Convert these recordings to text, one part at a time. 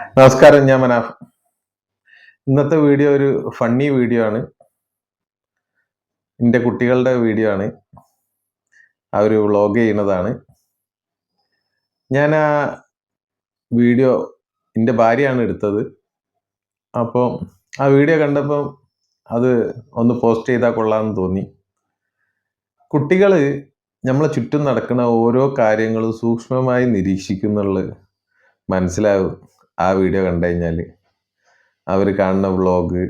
നമസ്കാരം ഞാൻ മനാഫ്. ഇന്നത്തെ വീഡിയോ ഒരു ഫണ്ണി വീഡിയോ ആണ്. എന്റെ കുട്ടികളുടെ വീഡിയോ ആണ്. അവർ വ്ളോഗ് ചെയ്യുന്നതാണ്. ഞാൻ ആ വീഡിയോ എന്റെ ഭാര്യയാണ് എടുത്തത്. അപ്പോൾ ആ വീഡിയോ കണ്ടപ്പം അത് ഒന്ന് പോസ്റ്റ് ചെയ്താൽ കൊള്ളാമെന്ന് തോന്നി. കുട്ടികൾ നമ്മളെ ചുറ്റും നടക്കുന്ന ഓരോ കാര്യങ്ങളും സൂക്ഷ്മമായി നിരീക്ഷിക്കുന്നുള്ള മനസ്സിലാവും. ആ വീഡിയോ കണ്ടു കഴിഞ്ഞാൽ അവർ കാണുന്ന വ്ളോഗ്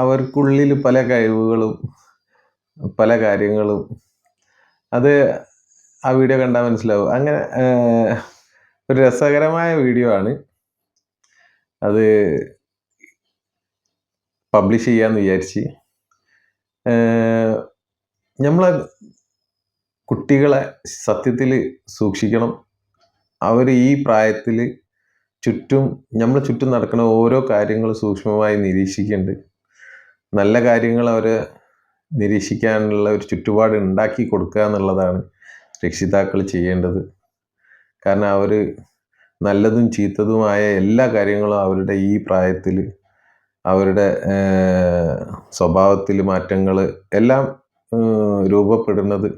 അവർക്കുള്ളിൽ പല കഴിവുകളും പല കാര്യങ്ങളും അത് ആ വീഡിയോ കണ്ടാൽ മനസ്സിലാവും. അങ്ങനെ ഒരു രസകരമായ വീഡിയോ ആണ്. അത് പബ്ലിഷ് ചെയ്യാമെന്ന് വിചാരിച്ച് നമ്മളെ കുട്ടികളെ സത്യത്തിൽ സൂക്ഷിക്കണം. അവർ ഈ പ്രായത്തിൽ ചുറ്റും നമ്മൾ ചുറ്റും നടക്കുന്ന ഓരോ കാര്യങ്ങളും സൂക്ഷ്മമായി നിരീക്ഷിക്കുന്നുണ്ട് നല്ല കാര്യങ്ങൾ അവരെ നിരീക്ഷിക്കാനുള്ള ഒരു ചുറ്റുപാട് ഉണ്ടാക്കി കൊടുക്കുക എന്നുള്ളതാണ് രക്ഷിതാക്കൾ ചെയ്യേണ്ടത്. കാരണം അവർ നല്ലതും ചീത്തതുമായ എല്ലാ കാര്യങ്ങളും അവരുടെ ഈ പ്രായത്തിൽ അവരുടെ സ്വഭാവത്തിൽ മാറ്റങ്ങൾ എല്ലാം രൂപപ്പെടുന്നത്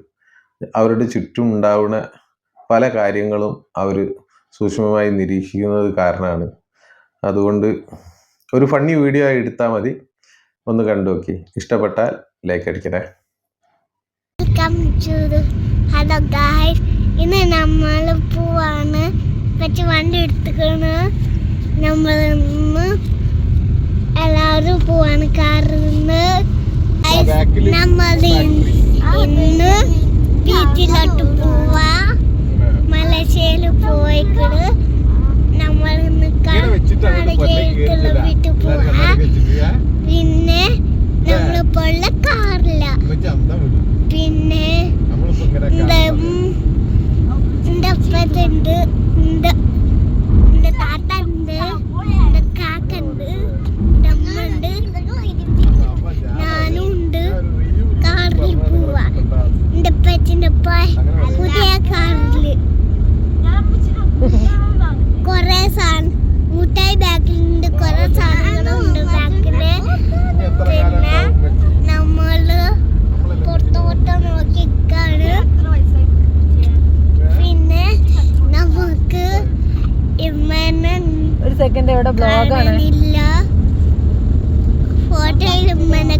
അവരുടെ ചുറ്റും ഉണ്ടാവുന്ന പല കാര്യങ്ങളും അവർ സൂക്ഷ്മമായി നിരീക്ഷിക്കുന്നത് കാരണമാണ് അതുകൊണ്ട് ഒരു ഫണ്ണി വീഡിയോ ആയി എടുത്താൽ മതി. ഒന്ന് കണ്ടു നോക്കി ഇഷ്ടപ്പെട്ടാൽ ലൈക്ക് അടിക്കണേ. വെൽക്കം ടു ഹലോ ഗായ്സ് ഇന്ന് നമ്മൾ പോവാണ്. കുറച്ച് വണ്ടി എടുത്തുക്കണ്. നമ്മൾ ഇന്ന് എല്ലാവരും പോവാണ്. കാറിൽ നിന്ന് നമ്മൾ പിന്നെ നമ്മൾ പൊള്ള കാറില്ല പിന്നെ ഉണ്ട് പിന്നെ നമ്മൾ പുറത്തോട്ട് നോക്കിക്കാണ്. പിന്നെ നമുക്ക് ഇമ്മനെ ഒരു സെക്കൻഡ് ഇവിടെ ബ്ലോഗാണ് ഫോട്ടോയിൽ ഉമ്മനെ